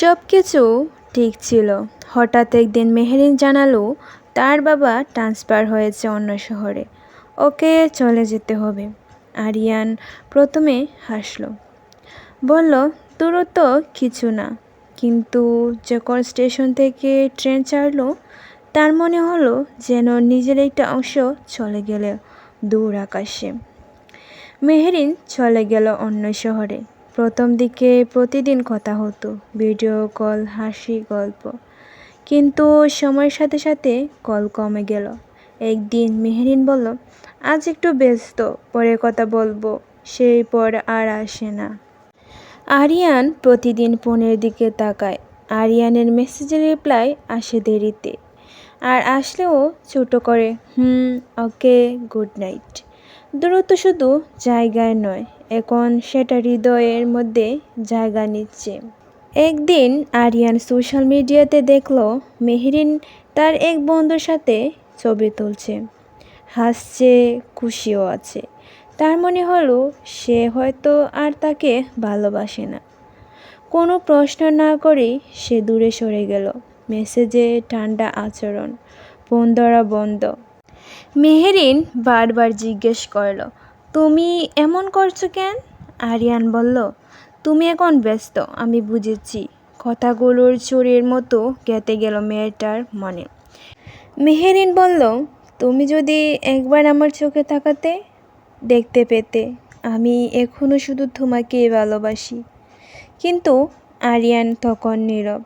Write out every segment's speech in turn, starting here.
সব কিছু ঠিক ছিল। হঠাৎ একদিন মেহেরিন জানালো, তার বাবা ট্রান্সফার হয়েছে অন্য শহরে। ওকে চলে যেতে হবে। আরিয়ান প্রথমে হাসল। বলল, দূরত্ব কিছু না। কিন্তু যখন স্টেশন থেকে ট্রেন ছাড়লো, তার মনে হলো যেন নিজের একটা অংশ চলে গেল দূর আকাশে। মেহেরিন চলে গেল অন্য শহরে। প্রথম দিকে প্রতিদিন কথা হতো, ভিডিও কল, হাসি, গল্প। কিন্তু সময়ের সাথে সাথে কল কমে গেল। একদিন মেহেরিন বলল, আজ একটু ব্যস্ত, পরে কথা বলব, সেই পর আর আসে না। আরিয়ান প্রতিদিন ফোনের দিকে তাকায়। আরিয়ানের মেসেজের রিপ্লাই আসে দেরিতে। আর আসলেও ছোটো করে, হুম, ওকে, গুড নাইট। দূরত্ব শুধু জায়গায় নয় এখন সেটা হৃদয়ের মধ্যে জায়গা নিচ্ছে। একদিন আরিয়ান সোশ্যাল মিডিয়াতে দেখল, মেহরিন তার এক বন্ধুর সাথে ছবি তুলছে। হাসছে, খুশিও আছে। তার মনে হলো, সে হয়তো আর তাকে ভালোবাসে না। কোনো প্রশ্ন না করেই সে দূরে সরে গেল। মেসেজে ঠান্ডা আচরণ ফোন ধরা বন্ধ। মেহেরিন বারবার জিজ্ঞেস করল তুমি এমন করছ কেন? আরিয়ান বলল, তুমি এখন ব্যস্ত, আমি বুঝেছি। কথাগুলোর চোরের মতো গেতে গেল মেয়েটার মনে। মেহেরিন বলল, তুমি যদি একবার আমার চোখে তাকাতে, দেখতে পেতে, আমি এখনও শুধু তোমাকে ভালোবাসি। কিন্তু আরিয়ান তখন নীরব।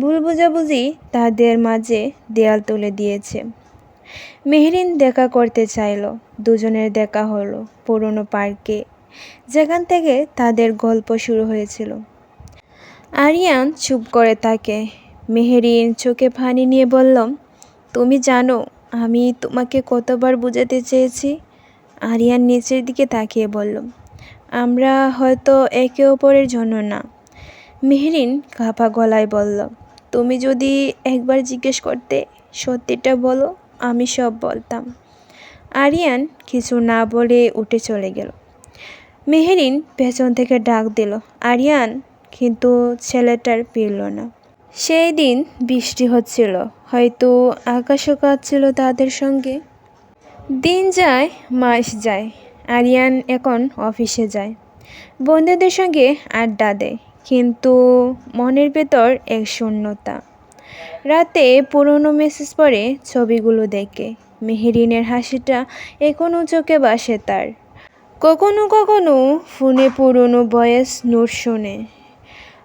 ভুল বুঝাবুঝি তাদের মাঝে দেয়াল তুলে দিয়েছে। মেহরিন দেখা করতে চাইল। দুজনের দেখা হলো পুরনো পার্কে। যেখান থেকে তাদের গল্প শুরু হয়েছিল। আরিয়ান চুপ করে থাকে। মেহেরিন চোখে পানি নিয়ে বললাম তুমি জানো, আমি তোমাকে কতবার বোঝাতে চেয়েছি? আরিয়ান নিচের দিকে তাকিয়ে বলল, আমরা হয়তো একে অপরের জন্য না। মেহরিন কাঁপা গলায় বলল, তুমি যদি একবার জিজ্ঞেস করতে সত্যিটা বলো। আমি সব বলতাম। আরিয়ান কিছু না বলে উঠে চলে গেল। মেহেরিন পেছন থেকে ডাক দিল, আরিয়ান, কিন্তু ছেলেটার পিরল না। সেই দিন বৃষ্টি হচ্ছিল, হয়তো আকাশও কাঁদছিল তাদের সঙ্গে। দিন যায়, মাস যায়, আরিয়ান এখন অফিসে যায়। বন্ধুদের সঙ্গে আড্ডা দেয়, কিন্তু মনের ভেতর এক শূন্যতা। রাতে পুরনো মেসেজ পড়ে ছবিগুলো দেখে। মেহেরিনের হাসিটা এখনও চোখে বাসে তার। কখনো কখনো ফোনে পুরনো বয়েস নোট শোনে।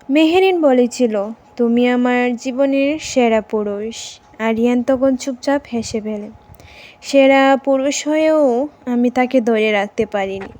মেহেরিন বলেছিল, তুমি আমার জীবনের সেরা পুরুষ। আরিয়ান তখন চুপচাপ হেসে ফেলে, সেরা পুরুষ হয়েও আমি তাকে ধরে রাখতে পারিনি।